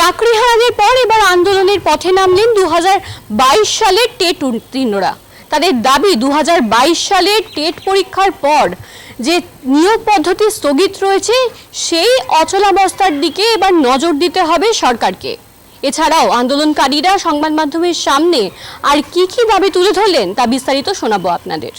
চাকরি হারানোর পর এবার আন্দোলনের পথে নামলেন দু হাজার বাইশ সালের টেট উত্তীর্ণরা। তাদের দাবি দু হাজার বাইশ সালের টেট পরীক্ষার পর যে নিয়োগ পদ্ধতি স্থগিত রয়েছে, সেই অচলাবস্থার দিকে এবার নজর দিতে হবে সরকারকে। এছাড়াও আন্দোলনকারীরা সংবাদ মাধ্যমের সামনে আর কি কি দাবি তুলে ধরলেন তা বিস্তারিত শোনাবো আপনাদের।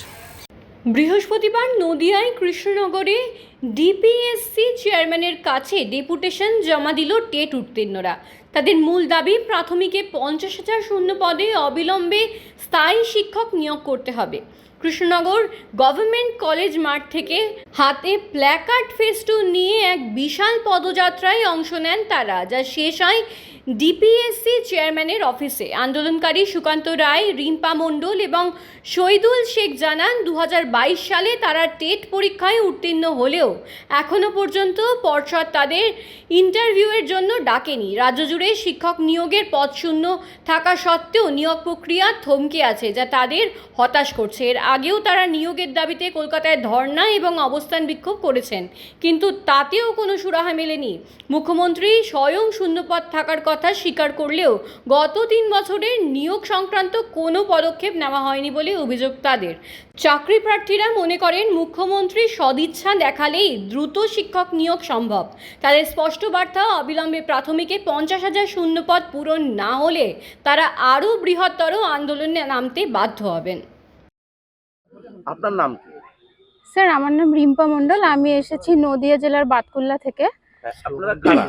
বৃহস্পতিবার নদিয়ায় কৃষ্ণনগরে ডিপিএসসি চেয়ারম্যানের কাছে ডেপুটেশন জমা দিল টেট উত্তীর্ণরা। তাদের মূল দাবি, প্রাথমিকে পঞ্চাশ হাজার শূন্য পদে অবিলম্বে স্থায়ী শিক্ষক নিয়োগ করতে হবে। কৃষ্ণনগর গভর্নমেন্ট কলেজ মাঠ থেকে হাতে প্ল্যাকার্ড ফেস্টুন নিয়ে এক বিশাল পদযাত্রায় অংশ নেন তারা, যা শেষ হয় ডিপিএসসি চেয়ারম্যানের অফিসে আন্দোলনকারী সুকান্ত রায়, রিম্পা মণ্ডল এবং শহীদুল শেখ জানান দু হাজার বাইশ সালে তারা টেট পরীক্ষায় উত্তীর্ণ হলেও এখনও পর্যন্ত পর্ষদ তাদের ইন্টারভিউয়ের জন্য ডাকেনি। রাজ্য জুড়ে শিক্ষক নিয়োগের পদ শূন্য থাকা সত্ত্বেও নিয়োগ প্রক্রিয়া থমকে আছে যা তাদের হতাশ করছে। এর আগেও তারা নিয়োগের দাবিতে কলকাতায় ধর্ণা এবং অবস্থান বিক্ষোভ করেছেন, কিন্তু তাতেও কোনো সুরাহা মেলেনি। মুখ্যমন্ত্রী স্বয়ং শূন্যপদ থাকার কথা স্বীকার করলেও গত তিন বছরের নিয়োগ সংক্রান্ত কোনো পদক্ষেপ নেওয়া হয়নি বলে অভিযোগ তাদের। চাকরি প্রার্থীরা মনে করেন মুখ্যমন্ত্রী সদিচ্ছা দেখালেই দ্রুত শিক্ষক নিয়োগ সম্ভব। তাদের স্পষ্ট বার্তা অবিলম্বে প্রাথমিকে পঞ্চাশ হাজার শূন্যপদ পূরণ না হলে তারা আরও বৃহত্তর আন্দোলনে নামতে বাধ্য হবেন। আপনার নাম কি? স্যার আমার নাম রিম্পা মণ্ডল। আমি এসেছি নদিয়া জেলার বাতকুল্লা থেকে। হ্যাঁ, আপনারা কারা?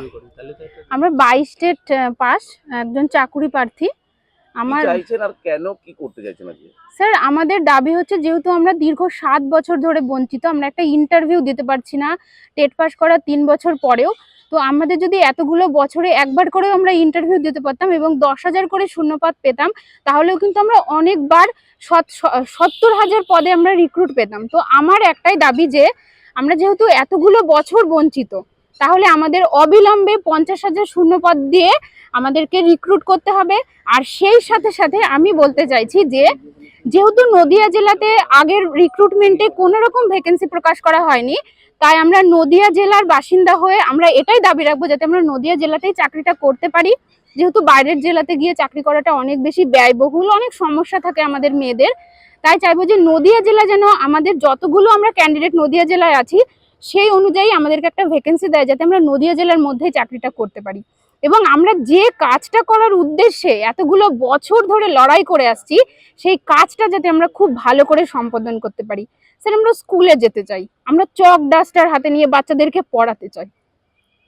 আমরা বাইশ স্টেট পাস একজন চাকুরি প্রার্থী। আমার চাইছেন আর কেন কি করতে চাইছেন আজকে? স্যার আমাদের দাবি হচ্ছে যেহেতু আমরা দীর্ঘ সাত বছর ধরে বঞ্চিত আমরা একটা ইন্টারভিউ দিতে পারছি না টেট পাস করার তিন বছর পরেও। তো আমাদের যদি এতগুলো বছরে একবার করেও আমরা ইন্টারভিউ দিতে পারতাম এবং দশ হাজার করে শূন্যপাত পেতাম তাহলেও কিন্তু আমরা অনেকবার সত- সত্তর হাজার পদে আমরা রিক্রুট পেতাম। তো আমার একটাই দাবি যে আমরা যেহেতু এতগুলো বছর বঞ্চিত তাহলে আমাদের অবিলম্বে পঞ্চাশ হাজার শূন্যপদ দিয়ে আমাদেরকে রিক্রুট করতে হবে। আর সেই সাথে সাথে আমি বলতে চাইছি যে, যেহেতু নদিয়া জেলাতে আগের রিক্রুটমেন্টে কোনো রকম ভ্যাকেন্সি প্রকাশ করা হয়নি, তাই আমরা নদিয়া জেলার বাসিন্দা হয়ে আমরা এটাই দাবি রাখব যাতে আমরা নদিয়া জেলাতেই চাকরিটা করতে পারি। যেহেতু বাইরের জেলাতে গিয়ে চাকরি করাটা অনেক বেশি ব্যয়বহুল, অনেক সমস্যা থাকে আমাদের মেয়েদের। তাই চাইব যে নদিয়া জেলা যেন আমাদের যতগুলো আমরা ক্যান্ডিডেট নদিয়া জেলায় আছি সেই অনুযায়ী আমাদেরকে একটা ভ্যাকেন্সি দেয় যাতে আমরা নদিয়া জেলার মধ্যেই চাকরিটা করতে পারি। এবং আমরা যে কাজটা করার উদ্দেশ্যে এতগুলো বছর ধরে লড়াই করে আসছি, সেই কাজটা যাতে আমরা খুব ভালো করে সম্পাদন করতে পারি। স্যার, আমরা স্কুলে যেতে চাই। আমরা চক ডাস্টার হাতে নিয়ে বাচ্চাদেরকে পড়াতে চাই।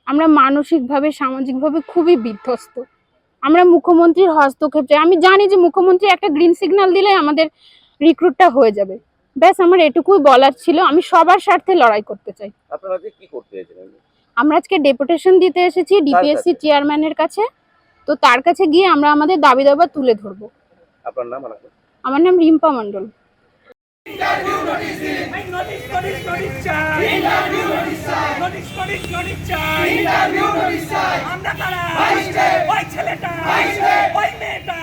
আমরা মানসিকভাবে, সামাজিকভাবে খুবই বিধ্বস্ত। আমরা মুখ্যমন্ত্রীর হস্তক্ষেপ চাই। আমি জানি যে মুখ্যমন্ত্রী একটা গ্রিন সিগন্যাল দিলে আমাদের রিক্রুটটা হয়ে যাবে। ব্যাস আমার এটুকুই বলার ছিল আমি সবার স্বার্থে লড়াই করতে চাই আপনারা আজকে কি করতে? আমরা আজকে ডেপুটেশন দিতে এসেছি ডিপিএসসি চেয়ারম্যানের কাছে তো তার কাছে গিয়ে আমরা আমাদের দাবি দাবা তুলে ধরবো আপনার নাম আমার নাম রিম্পা মণ্ডল আমরা কারা ওই ছেলেটা ওই মেয়েটা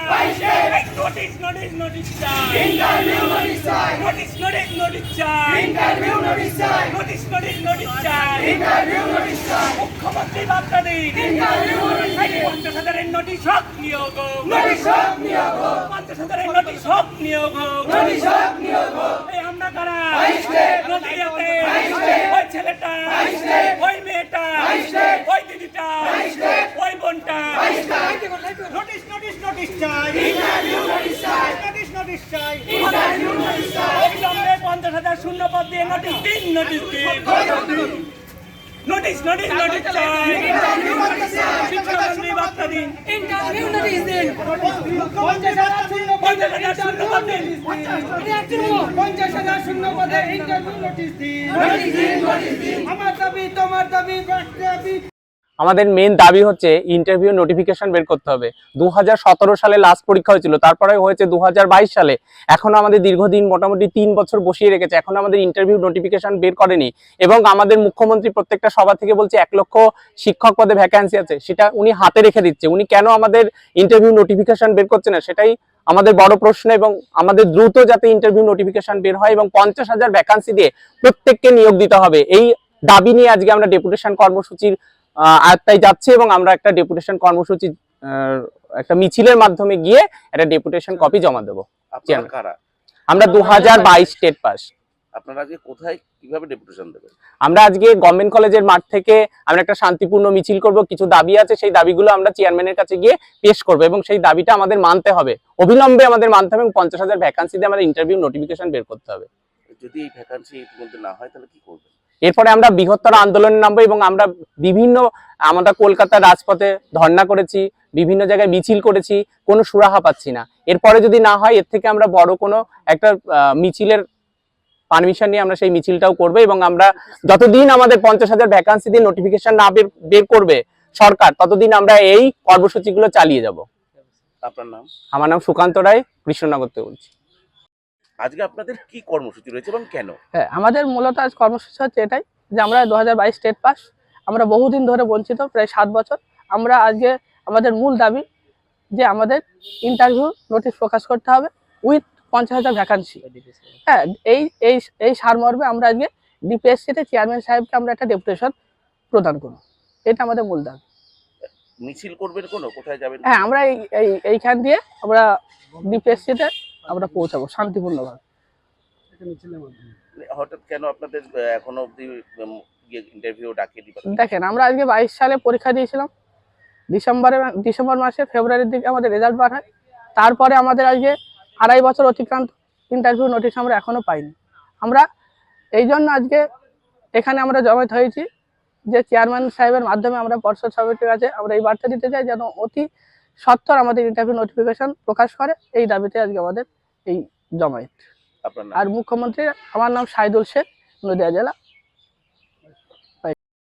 এই নোটিশ নোটিশ নোটিশ চাই ইন্টারভিউ নোটিশ চাই নোটিশ নোটিশ নোটিশ চাই ইন্টারভিউ নোটিশ চাই নোটিশ নোটিশ নোটিশ চাই ইন্টারভিউ নোটিশ মুখ্যমন্ত্রী বার্তা দিন ইন্টারভিউ নোটিশ পঞ্চাশ হাজারের নোটিশ হোক নিয়োগ নোটিশ হোক নিয়োগ পঞ্চাশ হাজারের নোটিশ হোক নিয়োগ নোটিশ হোক নিয়োগ এই আমরা কারা? নদীয়াতে। ছেলেটা ওই মেয়েটা ওই দিদিটা ওই বোনটা নোটিশ নোটিশ নোটিশ চাই নোটিশ নোটিশ চাই অবিলম্বে পঞ্চাশ হাজার শূন্য পদ দিয়ে নোটিশ দিন নোটিশ দিন। নোটিশ নোটিশ নোটিশ চাই। শিক্ষামন্ত্রী বার্তা দিন। ইন্টারভিউ নোটিশ দিন। পঞ্চাশ হাজার শূন্য পদ দিন। পঞ্চাশ হাজার শূন্য পদে ইন্টারভিউ নোটিশ দিন। আমার দাবি তোমার দাবি দাবি। আমাদের মেন দাবি হচ্ছে ইন্টারভিউ নোটিফিকেশন বের করতে হবে। দুই হাজার সতেরো সালে লাস্ট পরীক্ষা হয়েছিল, তারপরে হয়েছে দুই হাজার বাইশ সালে। এখনও আমাদের দীর্ঘদিন মোটামুটি তিন বছর বসিয়ে রেখেছে, এখন আমাদের ইন্টারভিউ নোটিফিকেশন বের করেনি। এবং আমাদের মুখ্যমন্ত্রী প্রত্যেকটা সভা থেকে বলছে, এক লক্ষ শিক্ষক পদে ভ্যাকান্সি আছে, সেটা উনি হাতে রেখে দিচ্ছে। উনি কেন আমাদের ইন্টারভিউ নোটিফিকেশন বের করছে না, সেটাই আমাদের বড় প্রশ্ন এবং আমাদের দ্রুত যাতে ইন্টারভিউ নোটিফিকেশন বের হয় এবং পঞ্চাশ হাজার ভ্যাকান্সি দিয়ে প্রত্যেককে নিয়োগ দিতে হবে। এই দাবি নিয়ে আজকে আমরা ডেপুটেশন কর্মসূচির আয়ত্তায় যাচ্ছে এবং আমরা একটা ডেপুটেশন কর্মসূচি একটা মিছিলের মাধ্যমে গিয়ে একটা ডেপুটেশন কপি জমা দেবো। আমরা দু হাজার বাইশ স্টেট পাস আপনারা আজকে কোথায় কীভাবে ডেপুটেশন দেবেন? আমরা আজকে গভর্নমেন্ট কলেজের মাঠ থেকে আমরা একটা শান্তিপূর্ণ মিছিল করব। কিছু দাবি আছে সেই দাবিগুলো আমরা চেয়ারম্যানের কাছে গিয়ে পেশ করব এবং সেই দাবিটা আমাদের মানতে হবে। অবিলম্বে আমাদের মানতে হবে এবং পঞ্চাশ হাজার আমাদের ইন্টারভিউ নোটিফিকেশন বের করতে হবে। যদি এই ভ্যাকান্সি ইতিমধ্যে না হয় তাহলে কি করবেন? এরপরে আমরা বৃহত্তর আন্দোলনে নামবো এবং আমরা বিভিন্ন আমরা কলকাতার রাজপথে ধর্ণা করেছি বিভিন্ন জায়গায় মিছিল করেছি কোনো সুরাহা পাচ্ছি না। এরপরে যদি না হয় এর থেকে আমরা বড় কোনো একটা মিছিলের পারমিশন নিয়ে আমরা সেই মিছিলটাও করব এবং আমরা যতদিন আমাদের পঞ্চাশ হাজার ভ্যাকান্সি দিয়ে নোটিফিকেশন না বের বের করবে সরকার ততদিন আমরা এই কর্মসূচিগুলো চালিয়ে যাব। আপনার নাম? আমার নাম সুকান্ত রায় কৃষ্ণনগর থেকে বলছি। আজকে আপনাদের কি কর্মসূচি রয়েছে এবং কেন? হ্যাঁ আমাদের মূলত আজ কর্মসূচি হচ্ছে এটাই যে আমরা দু হাজার বাইশ স্টেট পাস আমরা বহুদিন ধরে বঞ্চিত প্রায় সাত বছর। আমরা আজকে আমাদের মূল দাবি যে আমাদের ইন্টারভিউ নোটিশ প্রকাশ করতে হবে উইথ পঞ্চাশ হাজার ভ্যাকান্সি হ্যাঁ এই এই এই সারমর্মে আমরা আজকে ডিপিএসসিতে চেয়ারম্যান সাহেবকে আমরা একটা ডেপুটেশন প্রদান করব। এটা আমাদের মূল দাবি। মিছিল করবেন কোনো? কোথায় যাবেন? হ্যাঁ আমরা এই এই এইখান দিয়ে আমরা ডিপিএসসিতে আমরা পৌঁছাবো শান্তিপূর্ণভাবে। হঠাৎ কেন আপনাদের এখনও অবধি ইন্টারভিউ ডাকিয়ে দেখেন আমরা আজকে বাইশ সালে পরীক্ষা দিয়েছিলাম। ডিসেম্বরে ডিসেম্বর মাসে ফেব্রুয়ারির দিকে আমাদের রেজাল্ট বার হয়। তারপরে আমাদের আজকে আড়াই বছর অতিক্রান্ত ইন্টারভিউ নোটিশ আমরা এখনও পাইনি। আমরা এই জন্য আজকে এখানে আমরা জমায়েত হয়েছি যে চেয়ারম্যান সাহেবের মাধ্যমে আমরা পর্ষদ সমিতির কাছে আমরা এই বার্তা দিতে চাই যেন অতি সত্তর আমাদের ইন্টারভিউ নোটিফিকেশন প্রকাশ করে এই দাবিতে আজকে আমাদের এই জমায়েত। আর মুখ্যমন্ত্রী আমার নাম সাইদুল শেখ নদিয়া জেলা।